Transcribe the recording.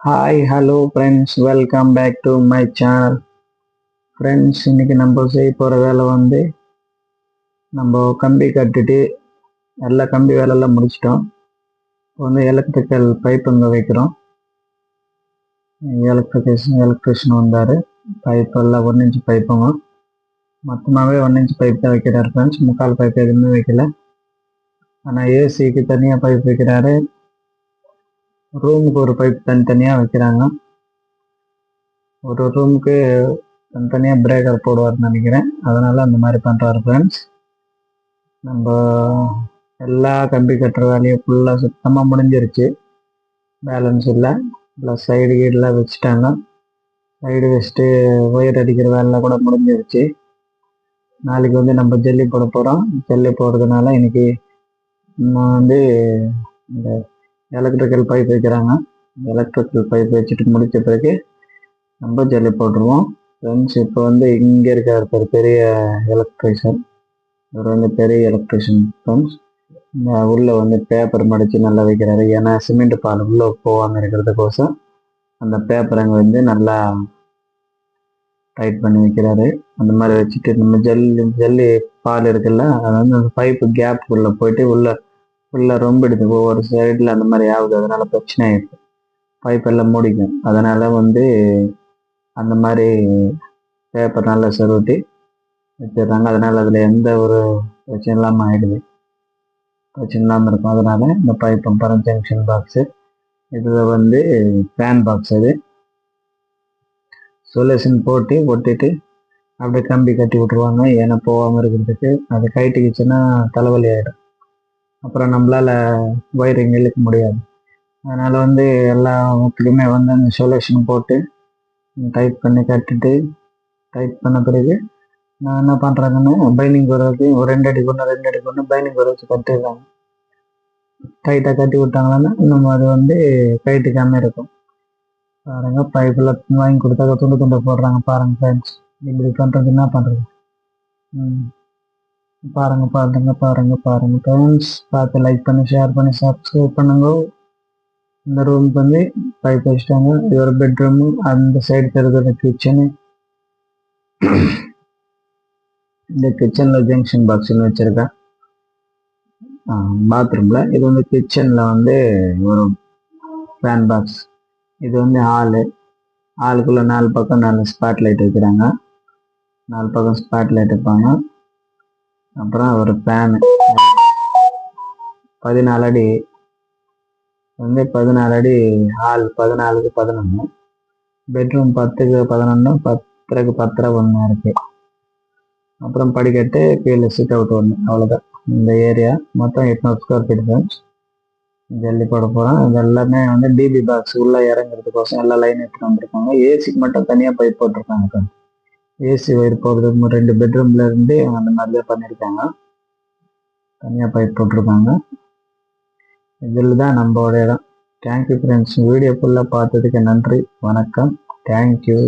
Hi hello friends welcome back to my channel friends இன்னைக்கு நம்ம செய்ய போகிற வேலை வந்து நம்ம கம்பி கட்டிட்டு எல்லா கம்பி வேலையெல்லாம் முடிச்சிட்டோம். இப்போ வந்து எலக்ட்ரிக்கல் பைப் இங்கே வைக்கிறோம். எலக்ட்ரிகேஷன் எலக்ட்ரிஷியன் வந்தார். பைப் எல்லாம் ஒன் இன்ச்சு பைப்புங்க மொத்தமாகவே ஒன் இன்ச் பைப் தான் வைக்கிறார் ஃப்ரெண்ட்ஸ் முக்கால் பைப் எதுவுமே வைக்கல. ஆனால் ஏசிக்கு தனியாக பைப் வைக்கிறாரு. ரூமுக்கு ஒரு பைப் தனித்தனியாக வைக்கிறாங்க. ஒரு ரூமுக்கு தனித்தனியாக பிரேக்கர் போடுவார்னு நினைக்கிறேன். அதனால் அந்த மாதிரி பண்ணுறாரு ஃப்ரெண்ட்ஸ் நம்ம எல்லா கம்பி கட்டுற வேலையும் ஃபுல்லாக சுத்தமாக முடிஞ்சிருச்சு. பேலன்ஸ் இல்லை. ப்ளஸ் சைடு கீடெலாம் வச்சுட்டாங்க. சைடு வச்சுட்டு ஒயர் அடிக்கிற வேலைலாம் கூட முடிஞ்சிருச்சு. நாளைக்கு வந்து நம்ம ஜல்லி போட போகிறோம் ஜல்லி போடுறதுனால இன்றைக்கி நம்ம வந்து இந்த எலக்ட்ரிக்கல் பைப் வைக்கிறாங்க. எலக்ட்ரிக்கல் பைப் வச்சுட்டு முடித்த பிறகு நம்ம ஜல்லி போட்டுருவோம். ஃப்ரெண்ட்ஸ் இப்போ வந்து இங்கே இருக்கிற ஒரு பெரிய எலக்ட்ரிஷியன் இவர் வந்து பெரிய எலக்ட்ரிஷியன் ஃப்ரெண்ட்ஸ் உள்ளே வந்து பேப்பர் மடித்து நல்லா வைக்கிறாரு. ஏன்னா சிமெண்ட் பால் உள்ளே போகாமல் இருக்கிறதுக்கோசம் அந்த பேப்பர் அங்கே வந்து நல்லா டைட் பண்ணி வைக்கிறாரு. அந்த மாதிரி வச்சுட்டு நம்ம ஜல்லி ஜல்லி பால் இருக்குல்ல அது வந்து அந்த பைப்பு கேப் உள்ள போயிட்டு உள்ளே ஃபுல்லாக ரொம்ப எடுத்து ஒவ்வொரு சைடில் அந்த மாதிரி ஆகுது. அதனால் பிரச்சனை ஆகிடுது பைப் எல்லாம் மூடிக்கும். அதனால் வந்து அந்த மாதிரி பேப்பர் நல்லா செருட்டி வச்சிடுறாங்க. அதனால் அதில் எந்த ஒரு பிரச்சனை இல்லாமல் ஆகிடுது பிரச்சனை இல்லாமல் இருக்கும். அதனால் இந்த பைப் பரம் ஜங்ஷன் பாக்ஸு இதில் வந்து ஃபேன் பாக்ஸ் அது. சொல்யூஷன் போட்டு ஒட்டிட்டு அப்படியே கம்பி கட்டி விட்ருவாங்க ஏன்னா போகாமல் இருக்கிறதுக்கு அது கைட்டுக்குச்சுன்னா தலைவலி ஆகிடும் அப்புறம் நம்மளால் ஒயரிங் இழுக்க முடியாது. அதனால் வந்து எல்லா வந்து அந்த சொல்யூஷன் போட்டு டைப் பண்ணி கட்டிட்டு டைப் பண்ண பிறகு நான் என்ன பண்ணுறதுன்னா பைனிங் போடுறதுக்கு ஒரு ரெண்டு அடி கொண்டு ரெண்டு அடி கொண்டு பைனிங் வர வச்சு கட்டிடுறாங்க. டைட்டாக கட்டி விட்டாங்கன்னா நம்ம அது வந்து கைட்டுக்காமல் இருக்கும். பாருங்க பைப்பில் வாங்கி கொடுத்தாக்க துண்டு துண்டை போடுறாங்க பாருங்க ஃப்ரெண்ட்ஸ் இப்படி பண்ணுறது என்ன பண்ணுறது ம். பாருங்க பாருங்க பாருங்க பாருங்க ஃப்ரெண்ட்ஸ் பார்த்து லைக் பண்ணி ஷேர் பண்ணி சப்ஸ்கிரைப் பண்ணுங்க. இந்த ரூமுக்கு வந்து பைப் வச்சுட்டாங்க இது ஒரு பெட்ரூமு அந்த சைடு இருக்கிற கிச்சனு இந்த கிச்சனில் ஜங்ஷன் பாக்ஸ்னு வச்சுருக்கேன். பாத்ரூமில் இது வந்து கிச்சனில் வந்து ஒரு ஃபேன் பாக்ஸ் இது வந்து ஹாலு ஹாலுக்குள்ளே நாலு பக்கம் நாலு ஸ்பாட் லைட் வைக்கிறாங்க. நாலு பக்கம் ஸ்பாட் லைட் வைப்பாங்க. அப்புறம் ஒரு பேனு பதினாலு அடி. வந்து பதினாலு அடி ஹால் பதினாலுக்கு பதினொன்று பெட்ரூம் பத்துக்கு பதினொன்று பத்தரைக்கு பத்தரை ஒன்று இருக்கு. அப்புறம் படிக்கட்டு கீழே சிட் அவுட் ஒன்று அவ்வளோதான் இந்த ஏரியா மொத்தம் எட்நூறு ஸ்கொயர் ஃபீட் தான். ஜல்லி போட போகிறோம் இது எல்லாமே வந்து டிபி பாக்ஸ் உள்ளே இறங்குறதுக்கோசம் எல்லா லைன் எடுத்துகிட்டு வந்திருக்காங்க. ஏசிக்கு மட்டும் தனியாக பைப் போட்டிருக்காங்க. ஏசி ஒயர் போடுறது ரெண்டு பெட்ரூம்ல இருந்து அந்த மாதிரி பண்ணியிருக்காங்க. தனியாக பைப் போட்டிருக்காங்க. இதில் தான் நம்மளோட இடம் தேங்க்யூ ஃப்ரெண்ட்ஸ் வீடியோ ஃபுல்லாக பார்த்ததுக்கு நன்றி. வணக்கம். தேங்க்யூ